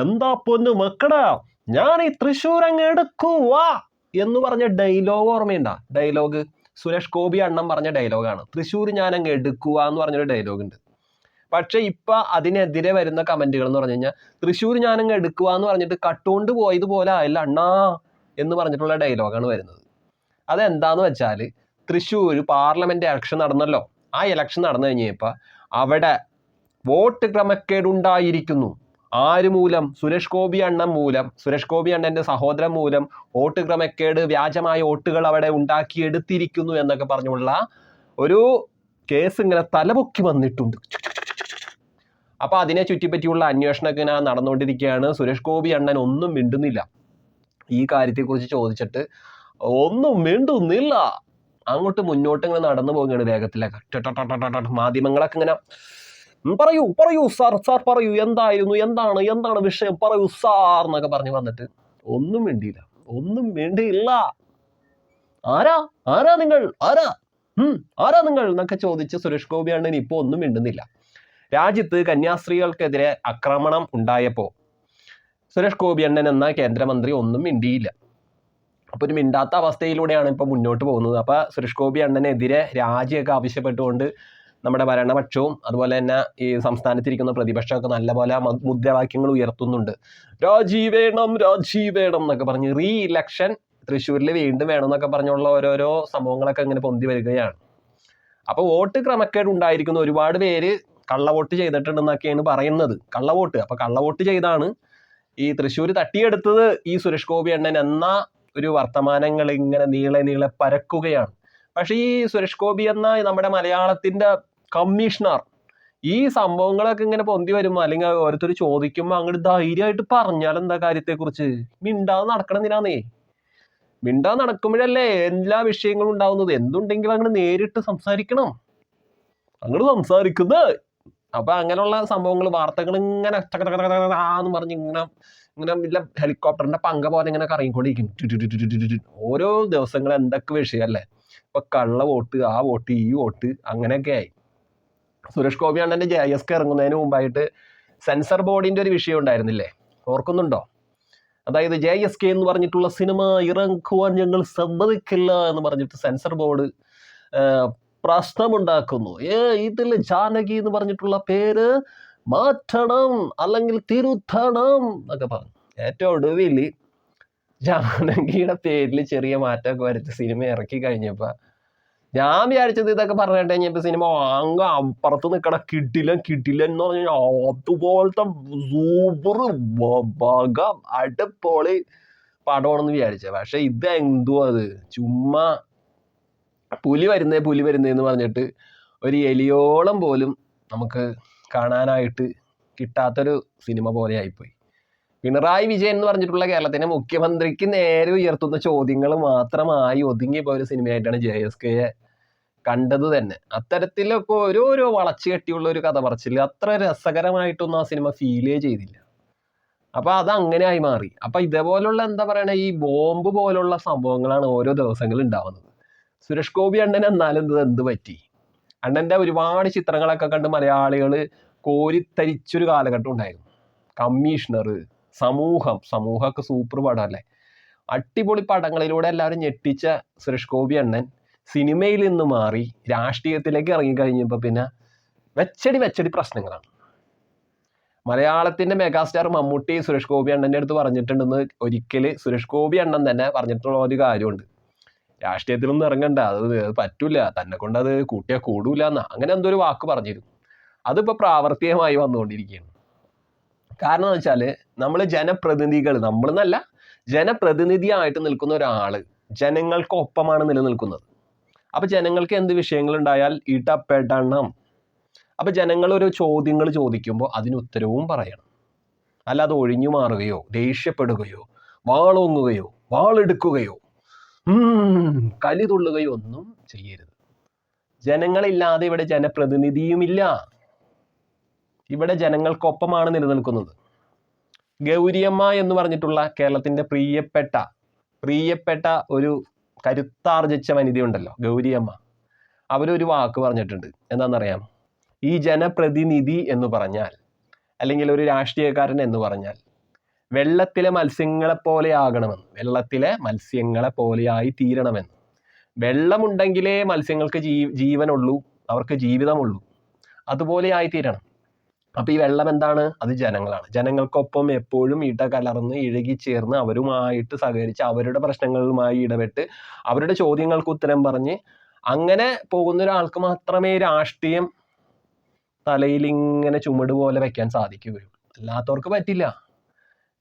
എന്താ പൊന്നു മക്കടാ ഞാൻ ഈ തൃശ്ശൂർ അങ്ങ് എടുക്കുവാ എന്ന് പറഞ്ഞ ഡയലോഗ് ഓർമ്മയുണ്ടാ? ഡയലോഗ് സുരേഷ് ഗോപി അണ്ണൻ പറഞ്ഞ ഡയലോഗാണ് തൃശ്ശൂർ ഞാൻ അങ്ങ് എടുക്കുക എന്ന് പറഞ്ഞൊരു ഡയലോഗ് ഉണ്ട്. പക്ഷെ ഇപ്പൊ അതിനെതിരെ വരുന്ന കമന്റുകൾ എന്ന് പറഞ്ഞു കഴിഞ്ഞാൽ തൃശ്ശൂർ ഞാൻ അങ്ങ് എടുക്കുക എന്ന് പറഞ്ഞിട്ട് കട്ടുകൊണ്ട് പോയതുപോലെ ആയില്ല അണ്ണാ എന്ന് പറഞ്ഞിട്ടുള്ള ഡയലോഗാണ് വരുന്നത്. അതെന്താന്ന് വെച്ചാൽ തൃശ്ശൂർ പാർലമെന്റ് ഇലക്ഷൻ നടന്നല്ലോ. ആ ഇലക്ഷൻ നടന്നു കഴിഞ്ഞപ്പോൾ അവിടെ വോട്ട് ക്രമക്കേടുണ്ടായിരിക്കുന്നു. ആര് മൂലം സുരേഷ് ഗോപി അണ്ണൻ മൂലം. സുരേഷ് ഗോപി അണ്ണന്റെ സഹോദരൻ മൂലം വോട്ട് ക്രമക്കേട് വ്യാജമായ വോട്ടുകൾ അവിടെ ഉണ്ടാക്കിയെടുത്തിരിക്കുന്നു എന്നൊക്കെ പറഞ്ഞുള്ള ഒരു കേസ് ഇങ്ങനെ തലപൊക്കി വന്നിട്ടുണ്ട്. അപ്പൊ അതിനെ ചുറ്റിപ്പറ്റിയുള്ള അന്വേഷണമൊക്കെ ഇങ്ങനെ നടന്നുകൊണ്ടിരിക്കുകയാണ്. സുരേഷ് ഗോപി അണ്ണൻ ഒന്നും മിണ്ടുന്നില്ല. ഈ കാര്യത്തെക്കുറിച്ച് ചോദിച്ചിട്ട് ഒന്നും മിണ്ടുന്നില്ല. അങ്ങോട്ട് മുന്നോട്ട് ഇങ്ങനെ നടന്നു പോകുകയാണ് വേഗത്തിലൊക്കെ. മാധ്യമങ്ങളൊക്കെ ഇങ്ങനെ "ഉം, പറയൂ പറയൂ സാർ സാർ പറയൂ എന്തായിരുന്നു എന്താണ് എന്താണ് വിഷയം പറയൂ സാർ എന്നൊക്കെ പറഞ്ഞ് വന്നിട്ട്. ഒന്നും വേണ്ടിയില്ല ഒന്നും വേണ്ടിയില്ല ആരാ ആരാ നിങ്ങൾ ആരാ? ഉം, ആരാ നിങ്ങൾ എന്നൊക്കെ ചോദിച്ച സുരേഷ് ഗോപി അണ്ണൻ ഇപ്പോൾ ഒന്നും മിണ്ടുന്നില്ല. രാജ്യത്ത് കന്യാസ്ത്രീകൾക്കെതിരെ ആക്രമണം ഉണ്ടായപ്പോൾ സുരേഷ് ഗോപി അണ്ണൻ എന്ന കേന്ദ്രമന്ത്രി ഒന്നും മിണ്ടിയില്ല. അപ്പോൾ ഒരു മിണ്ടാത്ത അവസ്ഥയിലൂടെയാണ് ഇപ്പോൾ മുന്നോട്ട് പോകുന്നത്. അപ്പോൾ സുരേഷ് ഗോപി അണ്ണനെതിരെ രാജിയൊക്കെ ആവശ്യപ്പെട്ടുകൊണ്ട് നമ്മുടെ ഭരണപക്ഷവും അതുപോലെ തന്നെ ഈ സംസ്ഥാനത്തിരിക്കുന്ന പ്രതിപക്ഷമൊക്കെ നല്ലപോലെ മുദ്രാവാക്യങ്ങൾ ഉയർത്തുന്നുണ്ട്. രാജി വേണം വേണം എന്നൊക്കെ പറഞ്ഞ് റീ ഇലക്ഷൻ തൃശ്ശൂരിൽ വീണ്ടും വേണം എന്നൊക്കെ പറഞ്ഞുള്ള ഓരോരോ സംഭവങ്ങളൊക്കെ ഇങ്ങനെ പൊന്തി വരികയാണ്. അപ്പോൾ വോട്ട് ക്രമക്കേട് ഉണ്ടായിരിക്കുന്ന. ഒരുപാട് പേര് കള്ളവോട്ട് ചെയ്തിട്ടുണ്ടെന്നൊക്കെയാണ് പറയുന്നത്. കള്ളവോട്ട് അപ്പോൾ കള്ളവോട്ട് ചെയ്താണ് ഈ തൃശ്ശൂർ തട്ടിയെടുത്തത് ഈ സുരേഷ് ഗോപി അണ്ണൻ എന്ന ഒരു വർത്തമാനങ്ങൾ ഇങ്ങനെ നീളെ നീളെ പരക്കുകയാണ്. പക്ഷേ ഈ സുരേഷ് ഗോപി എന്ന നമ്മുടെ മലയാളത്തിന്റെ കമ്മീഷണർ. ഈ സംഭവങ്ങളൊക്കെ ഇങ്ങനെ പൊന്തി വരുമ്പോൾ അല്ലെങ്കിൽ ഓരോരുത്തർ ചോദിക്കുമ്പോൾ അങ്ങോട്ട് ധൈര്യമായിട്ട് പറഞ്ഞാൽ എന്താ കാര്യത്തെക്കുറിച്ച്? മിണ്ടാതെ നടക്കണമെന്നിനാന്നേ മിണ്ടാതെ നടക്കുമ്പോഴല്ലേ എല്ലാ വിഷയങ്ങളും ഉണ്ടാവുന്നത്? എന്തുണ്ടെങ്കിലും അങ്ങോട്ട് നേരിട്ട് സംസാരിക്കണം. അങ്ങോട്ട് സംസാരിക്കുന്നത്. അപ്പൊ അങ്ങനെയുള്ള സംഭവങ്ങൾ വാർത്തകൾ ഇങ്ങനെ ആന്ന് പറഞ്ഞ് ഇങ്ങനെ ഇങ്ങനെ ഇല്ല ഹെലികോപ്റ്ററിന്റെ പങ്ക പോലെ ഇങ്ങനെ കറങ്ങിക്കൊണ്ടിരിക്കും. ഓരോ ദിവസങ്ങൾ എന്തൊക്കെ വിഷയം അല്ലേ ഇപ്പൊ കള്ള വോട്ട് ആ വോട്ട് ഈ വോട്ട് അങ്ങനെയൊക്കെ ആയി. സുരേഷ് ഗോപി അണ്ണന്റെ ജെ എസ് കെ ഇറങ്ങുന്നതിന് മുമ്പായിട്ട് സെൻസർ ബോർഡിന്റെ ഒരു വിഷയം ഉണ്ടായിരുന്നില്ലേ? ഓർക്കുന്നുണ്ടോ? അതായത് ജെ എസ് കെ എന്ന് പറഞ്ഞിട്ടുള്ള സിനിമ ഇറക്കുവാൻ ഞങ്ങൾ സമ്മതിക്കില്ല എന്ന് പറഞ്ഞിട്ട് സെൻസർ ബോർഡ് പ്രശ്നമുണ്ടാക്കുന്നു. ഏ ഇതിൽ ജാനകി എന്ന് പറഞ്ഞിട്ടുള്ള പേര് മാറ്റണം അല്ലെങ്കിൽ തിരുത്തണം എന്നൊക്കെ പറഞ്ഞു. ഏറ്റവും ഒടുവിൽ ജാനകിയുടെ പേരിൽ ചെറിയ മാറ്റമൊക്കെ വരുത്തി സിനിമ ഇറക്കി കഴിഞ്ഞപ്പോ ഞാൻ വിചാരിച്ചത് ഇതൊക്കെ പറഞ്ഞു ഇപ്പൊ സിനിമ അങ്ങ് അപ്പുറത്ത് നിൽക്കണ കിട്ടില്ല കിട്ടില്ല എന്ന് പറഞ്ഞു കഴിഞ്ഞാൽ അതുപോലത്തെ സൂപ്പർ വക അടിപൊളി പടമാണെന്ന് വിചാരിച്ചത് പക്ഷെ ഇത് എന്തോ അത്? ചുമ്മാ പുലി വരുന്നേ പുലി വരുന്നേ എന്ന് പറഞ്ഞിട്ട് ഒരു എലിയോളം പോലും നമുക്ക് കാണാനായിട്ട് കിട്ടാത്തൊരു സിനിമ പോലെ ആയിപ്പോയി പിണറായി വിജയൻ എന്ന് പറഞ്ഞിട്ടുള്ള കേരളത്തിന്റെ മുഖ്യമന്ത്രിക്ക് നേരെ ഉയർത്തുന്ന ചോദ്യങ്ങൾ മാത്രമായി ഒതുങ്ങിപ്പോയ ഒരു സിനിമയായിട്ടാണ് ജെ എസ് കെയെ കണ്ടത് തന്നെ. അത്തരത്തിലൊക്കെ ഓരോരോ വളച്ചു കെട്ടിയുള്ള ഒരു കഥ പറച്ചില്ല അത്ര രസകരമായിട്ടൊന്നും ആ സിനിമ ഫീലേ ചെയ്തില്ല. അപ്പൊ അത് അങ്ങനെ ആയി മാറി. അപ്പൊ ഇതേപോലുള്ള എന്താ പറയണ ഈ ബോംബ് പോലുള്ള സംഭവങ്ങളാണ് ഓരോ ദിവസങ്ങളും ഉണ്ടാവുന്നത്. സുരേഷ് ഗോപി അണ്ണൻ എന്നാലും ഇത് എന്ത് പറ്റി? അണ്ണന്റെ ഒരുപാട് ചിത്രങ്ങളൊക്കെ കണ്ട് മലയാളികൾ കോരിത്തരിച്ചൊരു കാലഘട്ടം ഉണ്ടായിരുന്നു. കമ്മീഷണർ സമൂഹം സമൂഹമൊക്കെ സൂപ്പർ പടമല്ലേ അടിപൊളി പടങ്ങളിലൂടെ എല്ലാവരും ഞെട്ടിച്ച സുരേഷ് ഗോപി അണ്ണൻ സിനിമയിൽ നിന്ന് മാറി രാഷ്ട്രീയത്തിലേക്ക് ഇറങ്ങിക്കഴിഞ്ഞപ്പോൾ പിന്നെ വെച്ചടി വെച്ചടി പ്രശ്നങ്ങളാണ്. മലയാളത്തിന്റെ മെഗാസ്റ്റാർ മമ്മൂട്ടി സുരേഷ് ഗോപി അണ്ണന്റെ അടുത്ത് പറഞ്ഞിട്ടുണ്ടെന്ന് ഒരിക്കൽ സുരേഷ് ഗോപി അണ്ണൻ തന്നെ പറഞ്ഞിട്ടുള്ള ഒരു കാര്യമുണ്ട്. രാഷ്ട്രീയത്തിലൊന്നും ഇറങ്ങണ്ട അത് പറ്റൂല തന്നെ കൊണ്ട് അത് കൂട്ടിയാൽ കൂടൂല എന്നാ അങ്ങനെ എന്തോ ഒരു വാക്ക് പറഞ്ഞിരുന്നു. അതിപ്പോ പ്രാവർത്തികമായി വന്നുകൊണ്ടിരിക്കുകയാണ്. കാരണം എന്ന് വെച്ചാൽ നമ്മൾ ജനപ്രതിനിധികൾ നമ്മളെന്നല്ല ജനപ്രതിനിധിയായിട്ട് നിൽക്കുന്ന ഒരാൾ ജനങ്ങൾക്കൊപ്പമാണ് നിലനിൽക്കുന്നത്. അപ്പോൾ ജനങ്ങൾക്ക് എന്ത് വിഷയങ്ങൾ ഉണ്ടായാൽ ഇടപെടണം. അപ്പോൾ ജനങ്ങൾ ഒരു ചോദ്യങ്ങൾ ചോദിക്കുമ്പോൾ അതിന് ഉത്തരവും പറയണം. അല്ലാതെ ഒഴിഞ്ഞു മാറുകയോ ദേഷ്യപ്പെടുകയോ വാളോങ്ങുകയോ വാളെടുക്കുകയോ കലി തുള്ളുകയോ ഒന്നും ചെയ്യരുത്. ജനങ്ങളില്ലാതെ ഇവിടെ ജനപ്രതിനിധിയുമില്ല. ഇവിടെ ജനങ്ങൾക്കൊപ്പമാണ് നിലനിൽക്കുന്നത്. ഗൗരിയമ്മ എന്ന് പറഞ്ഞിട്ടുള്ള കേരളത്തിന്റെ പ്രിയപ്പെട്ട പ്രിയപ്പെട്ട ഒരു കരുത്താർജിച്ച വനിതയുണ്ടല്ലോ ഗൗരിയമ്മ. അവരൊരു വാക്ക് പറഞ്ഞിട്ടുണ്ട്. എന്താണെന്നറിയാം? ഈ ജനപ്രതിനിധി എന്ന് പറഞ്ഞാൽ അല്ലെങ്കിൽ ഒരു രാഷ്ട്രീയക്കാരൻ എന്ന് പറഞ്ഞാൽ വെള്ളത്തിലെ മത്സ്യങ്ങളെ പോലെ ആകണമെന്ന് വെള്ളത്തിലെ മത്സ്യങ്ങളെ പോലെയായി തീരണമെന്ന്. വെള്ളമുണ്ടെങ്കിലേ മത്സ്യങ്ങൾക്ക് ജീ ജീവനുള്ളൂ അവർക്ക് ജീവിതമുള്ളൂ. അതുപോലെ ആയി തീരണം. അപ്പൊ ഈ വെള്ളം എന്താണ്? അത് ജനങ്ങളാണ്. ജനങ്ങൾക്കൊപ്പം എപ്പോഴും ഇട കലർന്ന് ചേർന്ന് അവരുമായിട്ട് സഹകരിച്ച് അവരുടെ പ്രശ്നങ്ങളുമായി ഇടപെട്ട് അവരുടെ ചോദ്യങ്ങൾക്ക് ഉത്തരം പറഞ്ഞ് അങ്ങനെ പോകുന്ന ഒരാൾക്ക് മാത്രമേ രാഷ്ട്രീയം തലയിൽ ഇങ്ങനെ ചുമട് പോലെ വെക്കാൻ സാധിക്കുകയുള്ളൂ. അല്ലാത്തവർക്ക് പറ്റില്ല.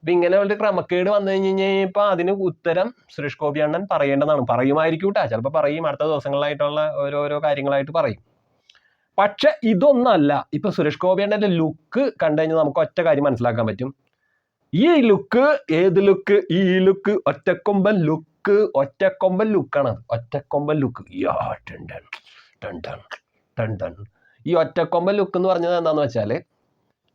ഇപ്പൊ ഇങ്ങനെ ഒരു ക്രമക്കേട് വന്നു കഴിഞ്ഞ് ഇപ്പൊ അതിന് ഉത്തരം സുരേഷ് ഗോപി അണ്ണൻ പറയേണ്ടതാണ്. പറയുമായിരിക്കും കേട്ടോ ചിലപ്പോൾ പറയും അടുത്ത ദിവസങ്ങളിലായിട്ടുള്ള ഓരോരോ കാര്യങ്ങളായിട്ട് പറയും. പക്ഷെ ഇതൊന്നല്ല. ഇപ്പൊ സുരേഷ് ഗോപിയുടെ ലുക്ക് കണ്ടു കഴിഞ്ഞാൽ നമുക്ക് ഒറ്റ കാര്യം മനസ്സിലാക്കാൻ പറ്റും. ഈ ലുക്ക് ഏത് ലുക്ക് ഈ ലുക്ക് ഒറ്റക്കൊമ്പൻ ലുക്ക് ഒറ്റക്കൊമ്പൻ ലുക്കാണ് ഒറ്റക്കൊമ്പൻ ലുക്ക് ഈ ഒറ്റക്കൊമ്പൻ ലുക്ക് എന്ന് പറഞ്ഞത് എന്താന്ന് വെച്ചാൽ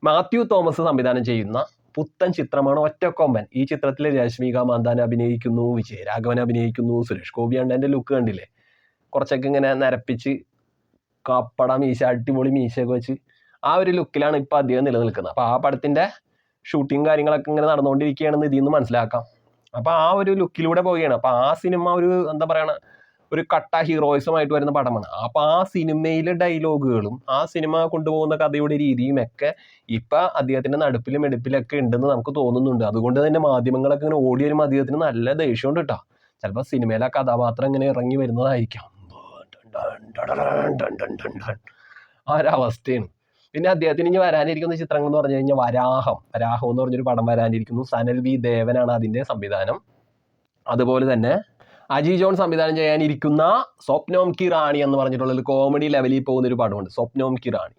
മാത്യു തോമസ് സംവിധാനം ചെയ്യുന്ന പുത്തൻ ചിത്രമാണ് ഒറ്റക്കൊമ്പൻ. ഈ ചിത്രത്തിൽ രശ്മിക മാന്താൻ അഭിനയിക്കുന്നു വിജയരാഘവൻ അഭിനയിക്കുന്നു സുരേഷ് ഗോപി ലുക്ക് കണ്ടില്ലേ? കുറച്ചൊക്കെ ഇങ്ങനെ നരപ്പിച്ച് കപ്പട മീശ അടിപൊളി മീശയൊക്കെ വെച്ച് ആ ഒരു ലുക്കിലാണ് ഇപ്പോൾ അധികം നിലനിൽക്കുന്നത്. അപ്പോൾ ആ പടത്തിന്റെ ഷൂട്ടിങ് കാര്യങ്ങളൊക്കെ ഇങ്ങനെ നടന്നുകൊണ്ടിരിക്കുകയാണെന്ന് ഇതിൽ നിന്ന് മനസ്സിലാക്കാം. അപ്പോൾ ആ ഒരു ലുക്കിലൂടെ പോവുകയാണ്. അപ്പോൾ ആ സിനിമ ഒരു എന്താ പറയണ ഒരു കട്ട ഹീറോയിസമായിട്ട് വരുന്ന പടമാണ്. അപ്പോൾ ആ സിനിമയിലെ ഡയലോഗുകളും ആ സിനിമ കൊണ്ടുപോകുന്ന കഥയുടെ രീതിയും ഒക്കെ ഇപ്പം അദ്ദേഹത്തിന്റെ നടുപ്പിലും എടുപ്പിലൊക്കെ ഉണ്ടെന്ന് നമുക്ക് തോന്നുന്നുണ്ട്. അതുകൊണ്ട് തന്നെ മാധ്യമങ്ങളൊക്കെ ഇങ്ങനെ ഓടി വരുമ്പോൾ അദ്ദേഹത്തിന് നല്ല ദേഷ്യമുണ്ട് കേട്ടോ ചിലപ്പോൾ സിനിമയിലെ കഥാപാത്രം ഇങ്ങനെ ഇറങ്ങി വരുന്നതായിരിക്കാം. ഒരവസ്ഥയാണ് പിന്നെ അദ്ദേഹത്തിന് ഇനി വരാനിരിക്കുന്ന ചിത്രങ്ങൾ എന്ന് പറഞ്ഞു കഴിഞ്ഞാൽ വരാഹം വരാഹം എന്ന് പറഞ്ഞൊരു പടം വരാനിരിക്കുന്നു സനൽ വി ദേവനാണ് അതിന്റെ സംവിധാനം അതുപോലെ തന്നെ അജി ജോൺ സംവിധാനം ചെയ്യാനിരിക്കുന്ന സ്വപ്നോം കി റാണി എന്ന് പറഞ്ഞിട്ടുള്ള കോമഡി ലെവലിൽ പോകുന്ന ഒരു പടമുണ്ട് സ്വപ്നോം കി റാണി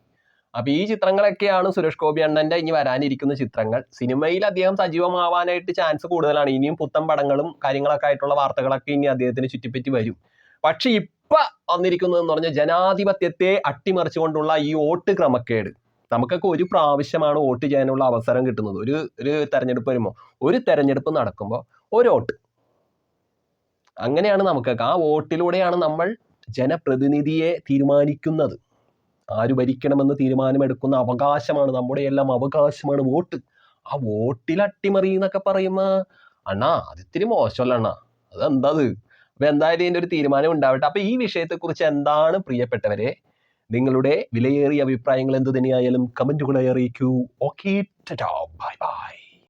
അപ്പോൾ ഈ ചിത്രങ്ങളൊക്കെയാണ് സുരേഷ് ഗോപി അണ്ണന്റെ ഇനി വരാനിരിക്കുന്ന ചിത്രങ്ങൾ സിനിമയിൽ അദ്ദേഹം സജീവമാവാനായിട്ട് ചാൻസ് കൂടുതലാണ് ഇനിയും പുത്തൻ പടങ്ങളും കാര്യങ്ങളൊക്കെ ആയിട്ടുള്ള വാർത്തകളൊക്കെ ഇനി അദ്ദേഹത്തിന് ചുറ്റിപ്പറ്റി വരും പക്ഷെ ഇപ്പൊ വന്നിരിക്കുന്നത് എന്ന് പറഞ്ഞാൽ ജനാധിപത്യത്തെ അട്ടിമറിച്ചുകൊണ്ടുള്ള ഈ വോട്ട് ക്രമക്കേട്. നമുക്കൊക്കെ ഒരു പ്രാവശ്യമാണ് വോട്ട് ചെയ്യാനുള്ള അവസരം കിട്ടുന്നത്. ഒരു ഒരു തെരഞ്ഞെടുപ്പ് വരുമ്പോൾ ഒരു തെരഞ്ഞെടുപ്പ് നടക്കുമ്പോൾ ഒരു വോട്ട്. അങ്ങനെയാണ് നമുക്കൊക്കെ. ആ വോട്ടിലൂടെയാണ് നമ്മൾ ജനപ്രതിനിധിയെ തീരുമാനിക്കുന്നത്. ആര് ഭരിക്കണമെന്ന് തീരുമാനമെടുക്കുന്ന അവകാശമാണ് നമ്മുടെ എല്ലാം അവകാശമാണ് വോട്ട്. ആ വോട്ടിൽ അട്ടിമറി എന്നൊക്കെ പറയുമ്പോൾ അണ്ണാ അത് ഇത്തിരി മോശമല്ല അണ്ണാ. അതെന്താ അത്? അപ്പൊ എന്തായാലും ഇതിന്റെ ഒരു തീരുമാനം ഉണ്ടാവട്ടെ. അപ്പൊ ഈ വിഷയത്തെക്കുറിച്ച് എന്താണ് പ്രിയപ്പെട്ടവരെ? നിങ്ങളുടെ വിലയേറിയ അഭിപ്രായങ്ങൾ എന്ത് തന്നെയായാലും കമന്റുകളെ അറിയിക്കൂ. Okay bye bye